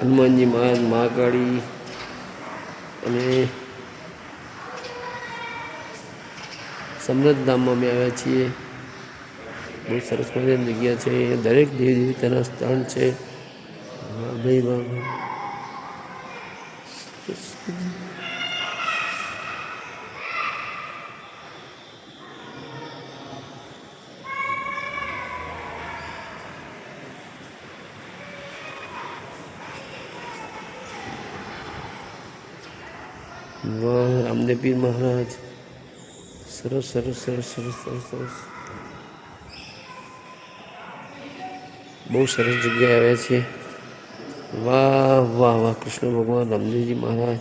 હનુમાનજી મહારાજ મહાકાળી અને સમૃદ્ધ ધામમાં અમે આવ્યા છીએ. બહુ સરસ મજાની જગ્યા છે. દરેક દેવી દેવતાના સ્થાન છે. ભાઈ વાહ. વાહ. રામદેવ મહારાજ. સરસ સરસ સરસ સરસ સરસ સરસ. બહુ સરસ જગ્યાએ આવ્યા છે વાહ વાહ વાહ, કૃષ્ણ ભગવાન રામદેવજી મહારાજ.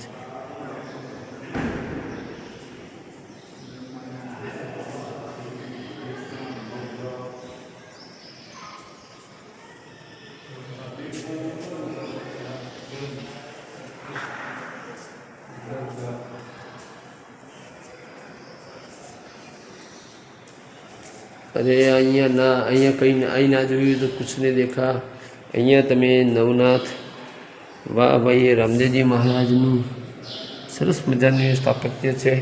અરે અહીંયા ના, અહીંયા કંઈ અહીં ના જોયું તો કુછ નહીં દેખા. અહીંયા તમે નવનાથ, વાહ ભાઈ રામદેવજી મહારાજનું સરસ મજાનું સ્થાપત્ય છે.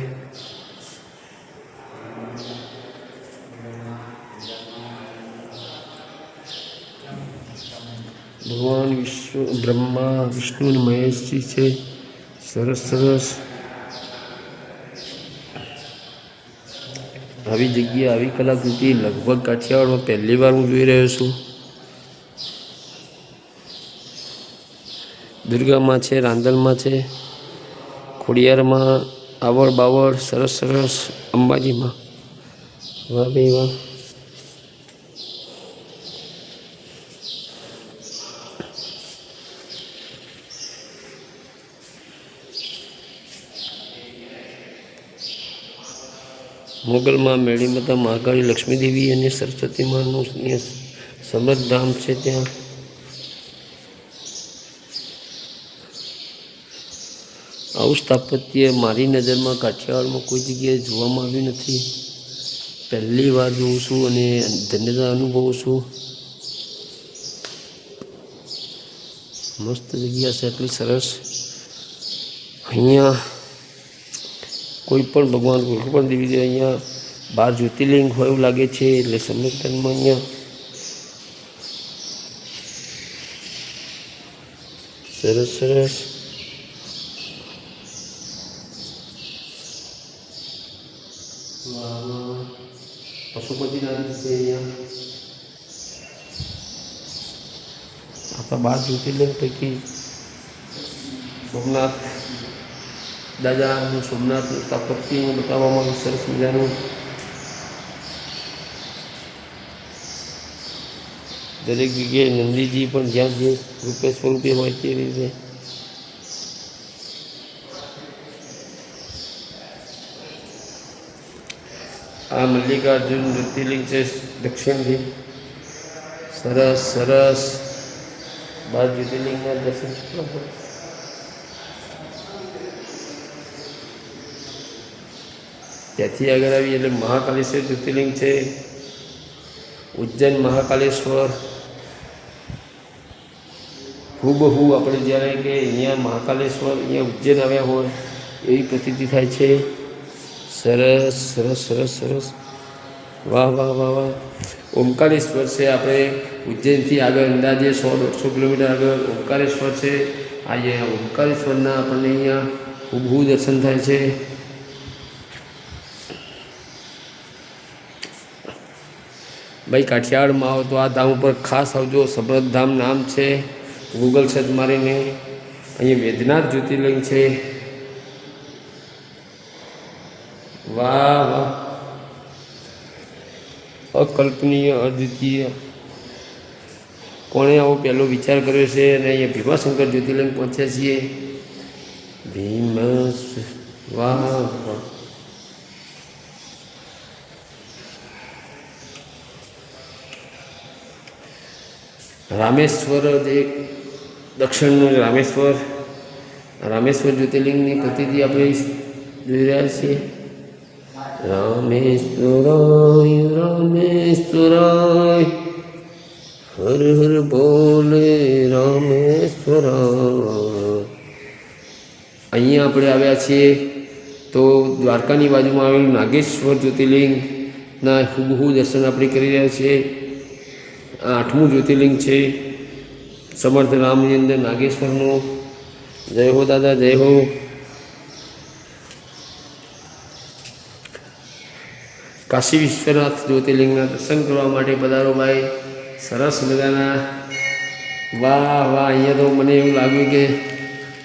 ભગવાન વિશ્વ બ્રહ્મા, વિષ્ણુ મહેશજી છે. સરસ સરસ. આવી જગ્યા આવી કલાકૃતિ લગભગ કાઠિયાવાડમાં પહેલી વાર હું જોઈ રહ્યો છું. દુર્ગામાં છે, રાંદલમાં છે, ખોડિયારમાં આવડ બાવળ સરસ સરસ અંબાજીમાં. વાહ ભાઈ વાહ. મોગલમાં મેળીમાતા મહાકાળી લક્ષ્મીદેવી અને સરસ્વતી માનું સમૃદ્ધ ધામ છે ત્યાં. આવું સ્થાપત્ય મારી નજરમાં કાઠિયાવાડમાં કોઈ જગ્યાએ જોવામાં આવ્યું નથી. પહેલી વાર જોઉં છું અને ધન્યતા અનુભવું છું. મસ્ત જગ્યા છે એટલી સરસ. અહીંયા કોઈ પણ ભગવાન કોઈ પણ દેવી અહીંયા બાર જ્યોતિર્લિંગ હોય એવું લાગે છે એટલે સમીકરણમાં અહીંયા સરસ સરસ. પશુપતિનાથ છે અહીંયા. આપણા બાર જ્યોતિર્લિંગ પૈકી સોમનાથ દાદાનું સોમનાથનું સ્થાપત્ય બતાવવામાં સરસ મજાનું દરેક જગ્યાએ નંદીજી પણ જ્યાં જે રૂપે સ્વરૂપે હોય તે રીતે. આ મલ્લિકાર્જુન જ્યોતિર્લિંગ છે દક્ષિણથી. સરસ સરસ. બાર જ્યોતિર્લિંગના દર્શન. કરવા ત્યાંથી આગળ આવી એટલે મહાકાલેશ્વર જ્યોતિર્લિંગ છે. ઉજ્જૈન મહાકાલેશ્વર. હુબહુ આપણે જ્યારે કે અહીંયા મહાકાલેશ્વર, અહીંયા ઉજ્જૈન આવ્યા હોય, એવી પ્રતીતિ થાય છે. સરસ સરસ સરસ સરસ. વાહ વાહ વાહ વાહ. ઓમકારેશ્વર છે આપણે. ઉજ્જૈનથી આગળ અંદાજે સો, દોઢસો કિલોમીટર આગળ ઓમકારેશ્વર છે. આ ઓમકારેશ્વરના આપણને અહીંયા હુબહુ દર્શન થાય છે. ભાઈ કાઠિયાવાડમાં આવો તો આ ધામ ઉપર ખાસ આવજો. સબરત ધામ નામ છે. ગૂગલ સર્ચ મારીને અહીંયા વેદનાથ જ્યોતિર્લિંગ છે. વાહ વાહ. અકલ્પનીય, અદ્વિતીય. કોણે આવો પહેલો વિચાર કર્યો છે અને અહીંયા ભીમાશંકર જ્યોતિર્લિંગ પહોંચ્યા છીએ. ભીમ વાહ વાહ. રામેશ્વર જે દક્ષિણનું રામેશ્વર. રામેશ્વર જ્યોતિર્લિંગની પ્રતિથી આપણે જોઈ રહ્યા છીએ. રામેશ્વરાય રામેશ્વરાય, હર હર બોલે રામેશ્વર. અહીંયા આપણે આવ્યા છીએ તો દ્વારકાની બાજુમાં આવેલું નાગેશ્વર જ્યોતિર્લિંગના હુબહુ દર્શન આપણે કરી રહ્યા છીએ. આઠમું જ્યોતિર્લિંગ છે. સમર્થ રામની અંદર નાગેશ્વરનું. જય હો દાદા, જય હો. કાશી વિશ્વનાથ જ્યોતિર્લિંગના દર્શન કરવા માટે પધારો ભાઈ સરસ મજાના. વાહ વાહ, અહીંયા તો મને એવું લાગ્યું કે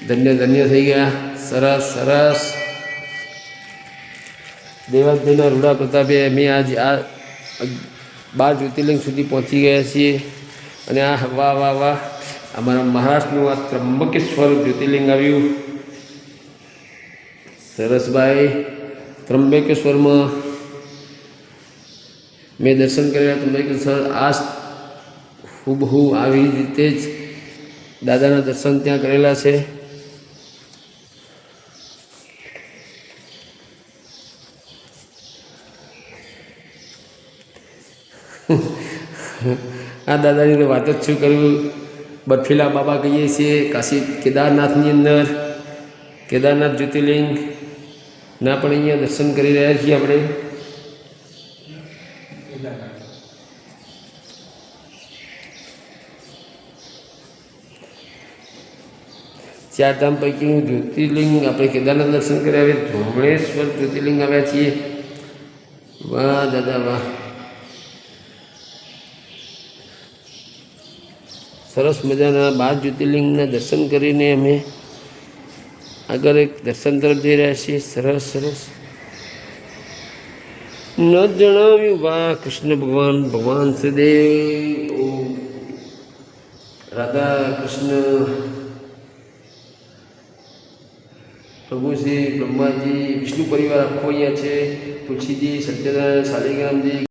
ધન્ય ધન્ય થઈ ગયા. સરસ સરસ. દેવાજભાઈના રૂડા પ્રતાપે અમે આજ આ બાર જ્યોતિર્લિંગ સુધી પહોંચી ગયા છીએ. અને આ વાહ વાહ વાહ. અમારા મહારાષ્ટ્રનું આ ત્રંબકેશ્વર જ્યોતિર્લિંગ આવ્યું. સરસભાઈ ત્રંબકેશ્વરમાં મેં દર્શન કર્યા. ત્રંબકેશ્વર આ હુબહુ આવી રીતે જ દાદાના દર્શન ત્યાં કરેલા છે. આ દાદાની તો વાત જ શું કર્યું બર્ફીલા બાબા કહીએ છીએ, કાશી કેદારનાથની અંદર, કેદારનાથ જ્યોતિર્લિંગ. ના, પણ અહીંયા દર્શન કરી રહ્યા છીએ આપણે. ચાર ધામ પૈકીનું જ્યોતિર્લિંગ આપણે કેદારનાથ દર્શન કર્યા હવે ધોમણેશ્વર જ્યોતિર્લિંગ આવ્યા છીએ. વાહ, દાદા, વાહ. સરસ મજાના બાર જ્યોતિર્લિંગના દર્શન કરીને અમે આગળ એક દર્શન તરફ જઈ રહ્યા છીએ. સરસ સરસ. ન જણાવ્યું વાહ, કૃષ્ણ ભગવાન ભગવાન સદેવ રાધા કૃષ્ણ. પ્રભુશ્રી બ્રહ્માજી, વિષ્ણુ પરિવાર આખો અહીંયા છે. તુલસીજી, સત્યનારાયણ, શાલિગ્રામજી.